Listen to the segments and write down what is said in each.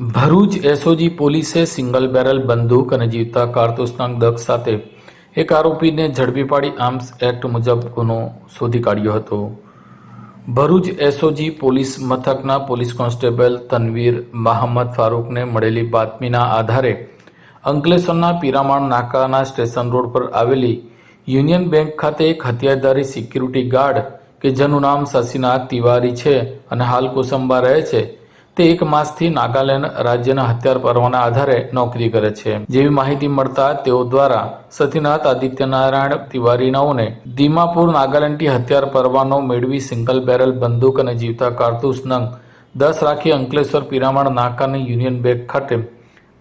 Bharuch SOG પોલીસે single barrel બંદૂક અને જીવતા કારતૂસના દક્ષ સાથે એક આરોપીને ઝડપી પાડી આર્મ્સ એક્ટ મુજબ ગુનો શોધી કાઢ્યો હતો. ભરૂચ એસઓજી પોલીસ મથકના પોલીસ કોન્સ્ટેબલ તનવીર મહમ્મદ ફારૂકને મળેલી બાતમીના આધારે અંકલેશ્વરના પીરામણ નાકાના સ્ટેશન રોડ પર આવેલી યુનિયન બેંક ખાતે એક હથિયારધારી સિક્યુરિટી ગાર્ડ કે જેનું નામ શશીનાથ તિવારી છે અને હાલ કોસંબા રહે છે તે એક માસથી નાગાલેન્ડ રાજ્યના હત્યાર પરવાના આધારે નોકરી કરે છે. જેવી માહિતી મળતા તેઓ દ્વારા સતીનાથ આદિત્યનારાયણ તિવારીનાઓને દીમાપુર નાગાલેન્ડથી હત્યાર પરવાનો મેળવી સિંગલ બેરલ બંદૂક અને જીવતા કારતૂસ નંગ દસ રાખી અંકલેશ્વર પિરામણ નાકાની યુનિયન બેંક ખાતે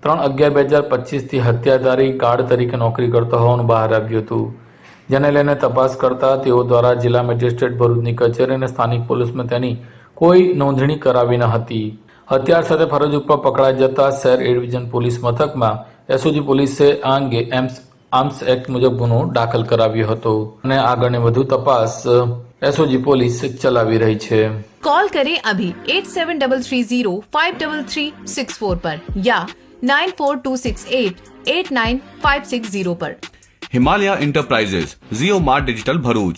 ત્રણ અગિયાર બે હજાર પચીસથી હત્યાધારી ગાર્ડ તરીકે નોકરી કરતો હોવાનું બહાર આવ્યું હતું. જેને લઈને તપાસ કરતા તેઓ દ્વારા જિલ્લા મેજિસ્ટ્રેટ ભરૂચની કચેરી અને સ્થાનિક પોલીસમાં તેની કોઈ નોંધણી કરાવી ન હતી. હથિયાર સાથે ફરજ ઉપર પકડાઈ જતા શહેર એડવિઝન ડિવિઝન પોલીસ મથકમાં એસઓજી પોલીસે આ અંગે એમ્સ આર્મ્સ એક્ટ મુજબ ગુનો દાખલ કરાવ્યો હતો અને આગળની વધુ તપાસ એસઓજી પોલીસ ચલાવી રહી છે. કોલ કરે અભી 8733053364 પર યા 9426889560 પર. Himalaya enterprises Jio mart digital Bharuch